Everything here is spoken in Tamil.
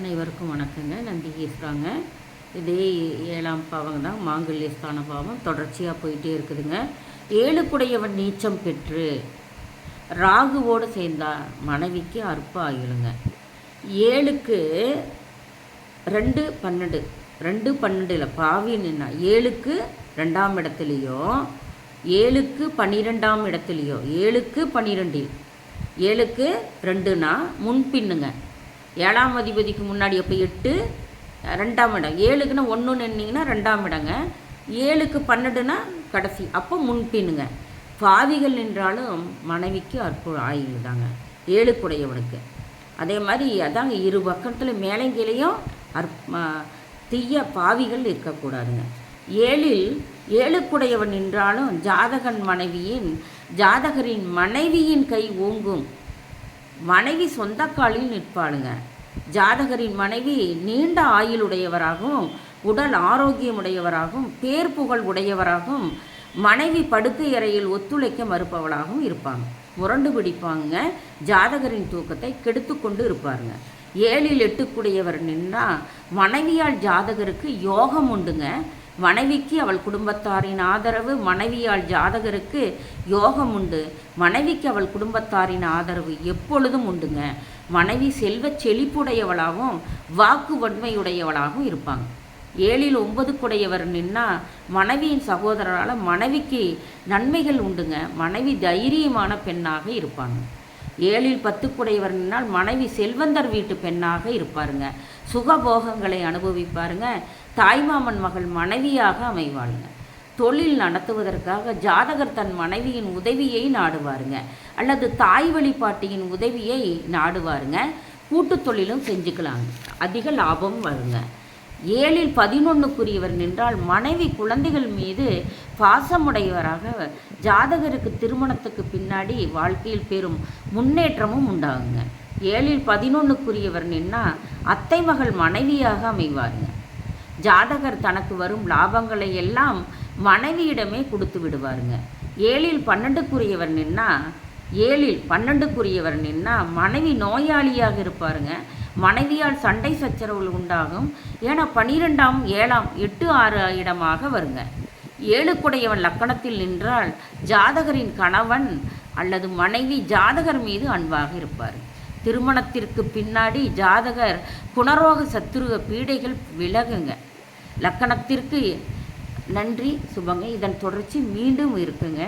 அனைவருக்கும் வணக்கங்க. நந்தி ஈஸ்வராங்க இதே ஏழாம் பாவம் தான் மாங்கல்யஸ்தான பாவம். தொடர்ச்சியாக போயிட்டே இருக்குதுங்க. ஏழுக்குடையவன் நீச்சம் பெற்று ராகுவோடு சேர்ந்தா மனைவிக்கு அற்ப ஆகிடுங்க ஏழுக்கு ரெண்டு பன்னெண்டு ரெண்டு பன்னெண்டில் பாவி ஏழுக்கு ரெண்டாம் இடத்துலையும் ஏழுக்கு பன்னிரெண்டாம் இடத்துலையோ ஏழுக்கு பன்னிரெண்டில் ஏழுக்கு ரெண்டுனா முன்பின்னுங்க. ஏழாம் அதிபதிக்கு முன்னாடி அப்போ எட்டு ரெண்டாம் இடம். ஏழுக்குன்னா ஒன்று நின்னீங்கன்னா ரெண்டாம் இடங்க. ஏழுக்கு பன்னெண்டுனா கடைசி. அப்போ முன்பின்னுங்க பாவிகள் நின்றாலும் மனைவிக்கு அற்புத ஆயுள் தாங்க ஏழுக்குடையவனுக்கு. அதே மாதிரி அதாங்க இரு பக்கத்தில் மேலங்கிலையும் அற்ப தீய பாவிகள் இருக்கக்கூடாதுங்க. ஏழில் ஏழுக்குடையவன் நின்றாலும் ஜாதகன் மனைவியின் ஜாதகரின் மனைவியின் கை ஓங்கும். மனைவி சொந்தக்காலில் நிற்பாளுங்க. ஜாதகரின் மனைவி நீண்ட ஆயுளுடையவராகவும் உடல் ஆரோக்கியமுடையவராகவும் பேர் புகழ் உடையவராகவும் மனைவி படுக்கை அறையில் ஒத்துழைக்க மறுப்பவளாகவும் இருப்பாங்க. முரண்டு பிடிப்பாங்க. ஜாதகரின் தூக்கத்தை கெடுத்து கொண்டு இருப்பாருங்க. ஏழில் எட்டுக்குடையவர் நின்றா மனைவியால் ஜாதகருக்கு யோகம் உண்டுங்க. மனைவிக்கு அவள் குடும்பத்தாரின் ஆதரவு மனைவியால் ஜாதகருக்கு யோகம் உண்டு. மனைவிக்கு அவள் குடும்பத்தாரின் ஆதரவு எப்பொழுதும் உண்டுங்க. மனைவி செல்வச் செழிப்புடையவளாகவும் வாக்கு வன்மையுடையவளாகவும் இருப்பாங்க. ஏழில் ஒன்பதுக்குடையவர் நின்னா மனைவியின் சகோதரரால் மனைவிக்கு நன்மைகள் உண்டுங்க. மனைவி தைரியமான பெண்ணாக இருப்பாங்க. ஏழில் பத்துக்குடையவர் மனைவி செல்வந்தர் வீட்டு பெண்ணாக இருப்பாருங்க. சுகபோகங்களை அனுபவிப்பாருங்க. தாய்மாமன் மகள் மனைவியாக அமைவாளுங்க. தொழில் நடத்துவதற்காக ஜாதகர் தன் மனைவியின் உதவியை நாடுவாருங்க. அல்லது தாய் வழிபாட்டியின் உதவியை நாடுவாருங்க. கூட்டு தொழிலும் செஞ்சுக்கலாங்க அதிக லாபம் வருங்க. ஏழில் பதினொன்றுக்குரியவர் நின்றால் மனைவி குழந்தைகள் மீது பாசமுடையவராக ஜாதகருக்கு திருமணத்துக்கு பின்னாடி வாழ்க்கையில் பெரும் முன்னேற்றமும் உண்டாகுங்க. ஏழில் பதினொன்றுக்குரியவர் நின்னா அத்தை மகள் மனைவியாக அமைவாருங்க. ஜாதகர் தனக்கு வரும் லாபங்களை எல்லாம் மனைவியிடமே கொடுத்து விடுவாருங்க. ஏழில் பன்னெண்டுக்குரியவர் நின்னா ஏழில் பன்னெண்டுக்குரியவர் நின்னா மனைவி நோயாளியாக இருப்பாருங்க. மனைவியால் சண்டை சச்சரவுகள் உண்டாகும். ஏன்னா பனிரெண்டாம் ஏழாம் எட்டு ஆறு இடமாக வருங்க. ஏழுக்குடையவன் லக்கணத்தில் நின்றால் ஜாதகரின் கணவன் அல்லது மனைவி ஜாதகர் மீது அன்பாக இருப்பார். திருமணத்திற்கு பின்னாடி ஜாதகர் குணரோக சத்துருவ பீடைகள் விலகுங்க. லக்கணத்திற்கு நன்றி சுபங்க. இதன் தொடர்ச்சி மீண்டும் இருக்குங்க.